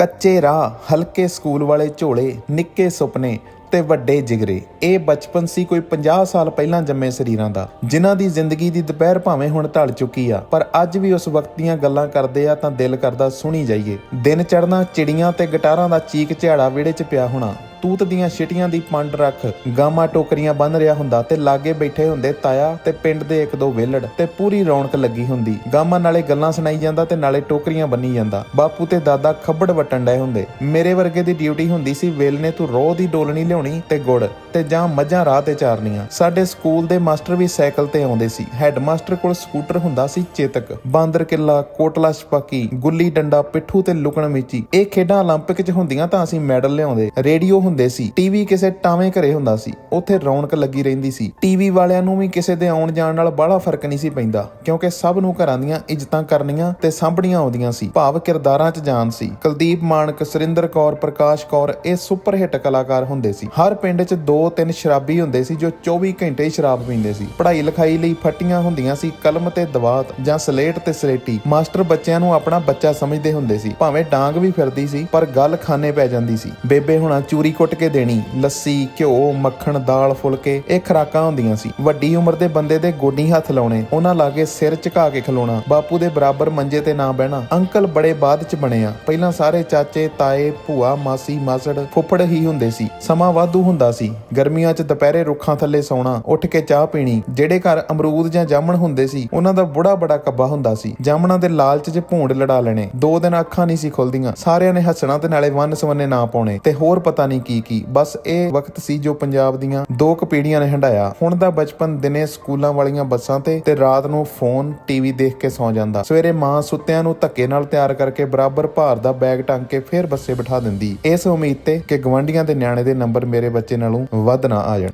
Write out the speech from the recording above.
ਕੱਚੇ ਰਾਹ, ਹਲਕੇ ਸਕੂਲ ਵਾਲੇ ਝੋਲੇ, ਨਿੱਕੇ ਸੁਪਨੇ ਤੇ ਵੱਡੇ ਜਿਗਰੇ। ਇਹ ਬਚਪਨ ਸੀ ਕੋਈ 50 ਸਾਲ ਪਹਿਲਾਂ ਜੰਮੇ ਸਰੀਰਾਂ ਦਾ, ਜਿਨ੍ਹਾਂ ਦੀ ਜ਼ਿੰਦਗੀ ਦੀ ਦੁਪਹਿਰ ਭਾਵੇਂ ਹੁਣ ਢਲ ਚੁੱਕੀ ਆ। ਪਰ ਅੱਜ ਵੀ ਉਸ ਵਕਤ ਦੀਆਂ ਗੱਲਾਂ ਕਰਦੇ ਆ ਤਾਂ ਦਿਲ ਕਰਦਾ ਸੁਣੀ ਜਾਈਏ। ਦਿਨ ਚੜ੍ਹਨਾ, ਚਿੜੀਆਂ ਤੇ ਗਿਟਾਰਾਂ ਦਾ ਚੀਕ ਝਾੜਾ ਵਿਹੜੇ 'ਚ ਪਿਆ ਹੋਣਾ। ਤੂਤ ਦੀਆਂ ਛਿਟੀਆਂ ਦੀ ਪੰਡ ਰੱਖ ਗਾਮਾ ਟੋਕਰੀਆਂ ਬੰਨ ਰਿਹਾ ਹੁੰਦਾ ਤੇ ਲਾਗੇ ਬੈਠੇ ਹੁੰਦੇ ਤਾਇਆ ਤੇ ਪਿੰਡ ਦੇ ਇੱਕ ਦੋ ਵੇਲੜ ਤੇ ਪੂਰੀ ਰੌਣਕ ਲੱਗੀ ਹੁੰਦੀ। ਗਾਮਾ ਨਾਲੇ ਗੱਲਾਂ ਸੁਣਾਈ ਜਾਂਦਾ ਤੇ ਨਾਲੇ ਟੋਕਰੀਆਂ ਬੰਨੀ ਜਾਂਦਾ। ਬਾਪੂ ਤੇ ਦਾਦਾ ਖੱਬੜ ਵਟਣ ਡਏ ਹੁੰਦੇ। ਮੇਰੇ ਵਰਗੇ ਦੀ ਡਿਊਟੀ ਹੁੰਦੀ ਸੀ ਵੇਲਨੇ ਤੂੰ ਰੋਹ ਦੀ ਡੋਲਣੀ ਲਿਆਉਣੀ ਤੇ ਗੁੜ। ਤੇ ਜਾਂ ਮੱਝਾਂ ਰਾਹ ਤੇ ਚਾਰਨੀਆਂ ਸਾਡੇ ਸਕੂਲ ਦੇ ਮਾਸਟਰ ਵੀ ਸਾਈਕਲ ਤੇ ਆਉਂਦੇ ਸੀ ਹੈੱਡ ਮਾਸਟਰ ਕੋਲ ਸਕੂਟਰ ਹੁੰਦਾ ਸੀ ਚੇਤਕ ਬਾਂਦਰ ਕਿੱਲਾ ਕੋਟਲਾ ਛਪਾਕੀ ਗੁੱਲੀ ਡੰਡਾ ਪਿੱਠੂ ਤੇ ਲੁਕਣ ਮਿਚੀ ਇਹ ਖੇਡਾਂ 올림픽 'ਚ ਹੁੰਦੀਆਂ ਤਾਂ ਅਸੀਂ ਮੈਡਲ ਲਿਆਉਂਦੇ ਰੇਡੀਓ ਹੁੰਦੇ ਸੀ ਟੀਵੀ ਕਿਸੇ ਟਾਵੇਂ ਘਰੇ ਹੁੰਦਾ ਸੀ ਉੱਥੇ ਰੌਣਕ ਲੱਗੀ ਰਹਿੰਦੀ ਸੀ ਟੀਵੀ ਵਾਲਿਆਂ ਨੂੰ ਵੀ ਕਿਸੇ ਦੇ ਆਉਣ ਜਾਣ ਨਾਲ ਬੜਾ ਫਰਕ ਨਹੀਂ ਸੀ ਪੈਂਦਾ ਕਿਉਂਕਿ ਸਭ ਨੂੰ ਘਰਾਂ ਦੀਆਂ ਇੱਜ਼ਤਾਂ ਕਰਨੀਆਂ ਤੇ ਸਾਂਭਣੀਆਂ ਆਉਂਦੀਆਂ ਸੀ ਭਾਵ ਕਿਰਦਾਰਾਂ 'ਚ ਜਾਨ ਸੀ ਕੁਲਦੀਪ ਮਾਨਕ ਸੁਰਿੰਦਰ ਕੌਰ ਪ੍ਰਕਾਸ਼ ਕੌਰ ਇਹ ਸੁਪਰ ਹਿੱਟ ਕਲਾਕਾਰ ਹੁੰਦੇ ਸੀ ਹਰ ਪਿੰਡ 'ਚ ਦੋ ਤਿੰਨ ਸ਼ਰਾਬੀ ਹੁੰਦੇ ਸੀ ਜੋ 24 ਘੰਟੇ ਹੀ ਸ਼ਰਾਬ ਪੀਂਦੇ ਸੀ। ਪੜ੍ਹਾਈ ਲਿਖਾਈ ਲਈ ਫੱਟੀਆਂ ਹੁੰਦੀਆਂ ਸੀ, ਕਲਮ ਤੇ ਦਵਾਤ ਜਾਂ ਸਲੇਟ ਤੇ ਸਲੇਟੀ। ਮਾਸਟਰ ਬੱਚਿਆਂ ਨੂੰ ਆਪਣਾ ਬੱਚਾ ਸਮਝਦੇ ਹੁੰਦੇ ਸੀ। ਭਾਵੇਂ ਡਾਂਗ ਵੀ ਫਿਰਦੀ ਸੀ, ਪਰ ਗੱਲ ਖਾਣੇ ਪੈ ਜਾਂਦੀ ਸੀ। ਬੇਬੇ ਹੁਣਾ ਚੂਰੀ ਕੁੱਟ ਕੇ ਦੇਣੀ, ਲੱਸੀ, ਘਿਓ, ਮੱਖਣ, ਦਾਲ, ਫੁਲਕੇ, ਇਹ ਖਰਾਕਾਂ ਹੁੰਦੀਆਂ ਸੀ। ਵੱਡੀ ਉਮਰ ਦੇ ਬੰਦੇ ਦੇ ਗੋਡੀ ਹੱਥ ਲਾਉਣੇ, ਉਹਨਾਂ ਲਾਗੇ ਸਿਰ ਝੁਕਾ ਕੇ ਖਲੋਣਾ, ਬਾਪੂ ਦੇ ਬਰਾਬਰ ਮੰਜੇ ਤੇ ਨਾ ਬਹਿਣਾ। ਅੰਕਲ ਬੜੇ ਬਾਅਦ ਚ ਬਣੇ ਆ। ਪਹਿਲਾਂ ਸਾਰੇ ਚਾਚੇ, ਤਾਏ, ਭੂਆ, ਮਾਸੀ, ਮਾਸੜ ਫੁੱਫੜ ਹੀ ਹੁੰਦੇ ਸੀ। ਸਮਾਂ ਵਾਧੂ ਹੁੰਦਾ ਸੀ। ਗਰਮੀਆਂ 'ਚ ਦੁਪਹਿਰੇ ਰੁੱਖਾਂ ਥੱਲੇ ਸੌਣਾ, ਉੱਠ ਕੇ ਚਾਹ ਪੀਣੀ, ਜਿਹੜੇ ਘਰ ਅਮਰੂਦ ਜਾਂ ਜਾਮਣ ਹੁੰਦੇ ਸੀ, ਉਹਨਾਂ ਦਾ ਬੁੜਾ ਬੜਾ ਕੱਬਾ ਹੁੰਦਾ ਸੀ। ਜਾਮਣਾਂ ਦੇ ਲਾਲਚ 'ਚ ਭੂੰਡ ਲੜਾ ਲੈਣੇ। ਦੋ ਦਿਨ ਅੱਖਾਂ ਨਹੀਂ ਸੀ ਖੁੱਲਦੀਆਂ। ਸਾਰਿਆਂ ਨੇ ਹੱਸਣਾ ਤੇ ਨਾਲੇ ਵੰਨ ਸਵੰਨੇ ਨਾ ਪਾਉਣੇ ਤੇ ਹੋਰ ਪਤਾ ਨਹੀਂ ਕੀ ਕੀ। ਬਸ ਇਹ ਵਕਤ ਸੀ ਜੋ ਪੰਜਾਬ ਦੀਆਂ ਦੋ ਕੁ ਨੇ ਹੰਡਾਇਆ ਹੁਣ ਦਾ ਬਚਪਨ ਦਿਨੇ ਸਕੂਲਾਂ ਵਾਲੀਆਂ ਬੱਸਾਂ ਤੇ ਤੇ ਰਾਤ ਨੂੰ ਫੋਨ ਟੀਵੀ ਦੇਖ ਕੇ ਸੌਂ ਜਾਂਦਾ। ਸਵੇਰੇ ਮਾਂ ਸੁੱਤਿਆਂ ਨੂੰ ਧੱਕੇ ਨਾਲ ਤਿਆਰ ਕਰਕੇ ਬਰਾਬਰ ਭਾਰ ਦਾ ਬੈਗ ਟੰਗ ਕੇ ਫੇਰ ਬੱਸੇ ਬਿਠਾ ਦਿੰਦੀ। ਇਸ ਉਮੀਦ ਤੇ ਕਿ ਗਵਾਂਢੀਆਂ ਦੇ ਨਿਆਣੇ ਦੇ ਨੰਬਰ ਮੇਰੇ ਬੱਚੇ ਨਾਲੋਂ ਵੱਧ ਨਾ ਆ ਜਾਣ।